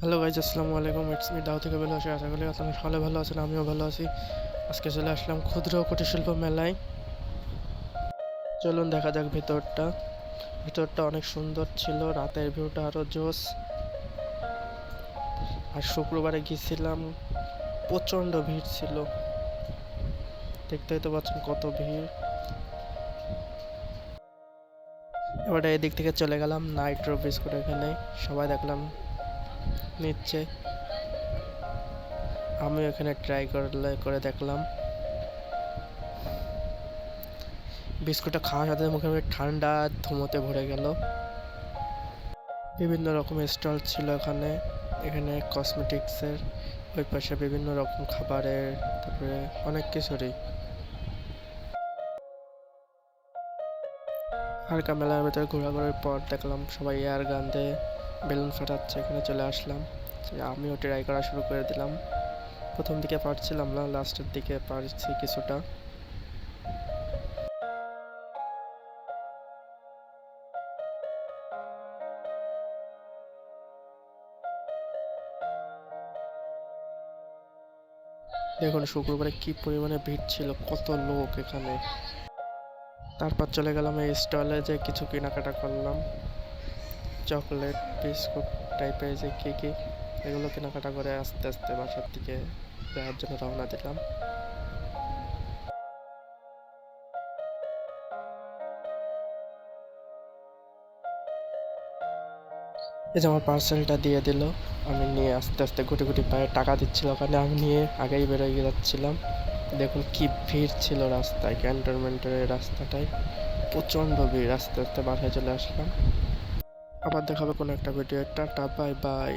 Hello guys আসসালামু আলাইকুম। It's me দাও থেকে ভালো আছি আশা করি আপনারা সকলে ভালো আছেন, আমিও ভালো আছি। আজকে চলে আসলাম ক্ষুদ্র ও কুটির শিল্প মেলায়। চলুন দেখা যাক ভিতরটা। ভিতরটা অনেক সুন্দর ছিল, রাতের ভিউটা আরও জোস আর শুক্রবারে গিয়েছিলাম প্রচণ্ড ভিড় ছিল। দেখতেই তো পাচ্ছেন কত ভিড়। এবারে এদিক থেকে চলে গেলাম নাইট্রো বিস্কুট এখানে। সবাই দেখলাম নিচ্ছে। আমি এখানে ট্রাই করলে, করে দেখলাম। বিস্কুটটা খাওয়ার সাথে মুখে মুখে ঠান্ডা ধুমোতে ভরে গেল। বিভিন্ন রকমের স্টল ছিল এখানে। এখানে কসমেটিক্সের ওই পাশে বিভিন্ন রকম খাবারের, তারপরে অনেক কিছুরই। হালকা মেলার ভেতরে ঘোরাঘুরির পর দেখলাম সবাই এয়ার গান দিয়ে বেলুন ফাটাচ্ছে, এখানে চলে আসলাম। আমিও ট্রাই করা শুরু করে দিলাম। প্রথম দিকে পারছিলাম না লাস্টের দিকে পারছি কিছুটা। দেখুন, শুক্রবারে কি পরিমাণে ভিড় ছিল, কত লোক এখানে। তারপর চলে গেলাম এই স্টলে যে কিছু কেনাকাটা করলাম। চকলেট, বিস্কুট টাইপের যে কী কী এগুলো কেনাকাটা করে আস্তে আস্তে বাসার দিকে যাওয়ার জন্য রওনা দিলাম। এই যে আমার পার্সেলটা দিয়ে দিল, আমি নিয়ে আস্তে আস্তে গুটি গুটি পায়ে টাকা দিচ্ছিল ওখানে, আমি নিয়ে আগেই বেরোয় যাচ্ছিলাম দেখুন কি ভিড় ছিল রাস্তায় ক্যান্টনমেন্টের রাস্তাটায়। প্রচণ্ড ভিড়, আস্তে আস্তে বাসায় চলে আসলাম। আবার দেখা হবে কোনো একটা ভিডিও টাটা বাই বাই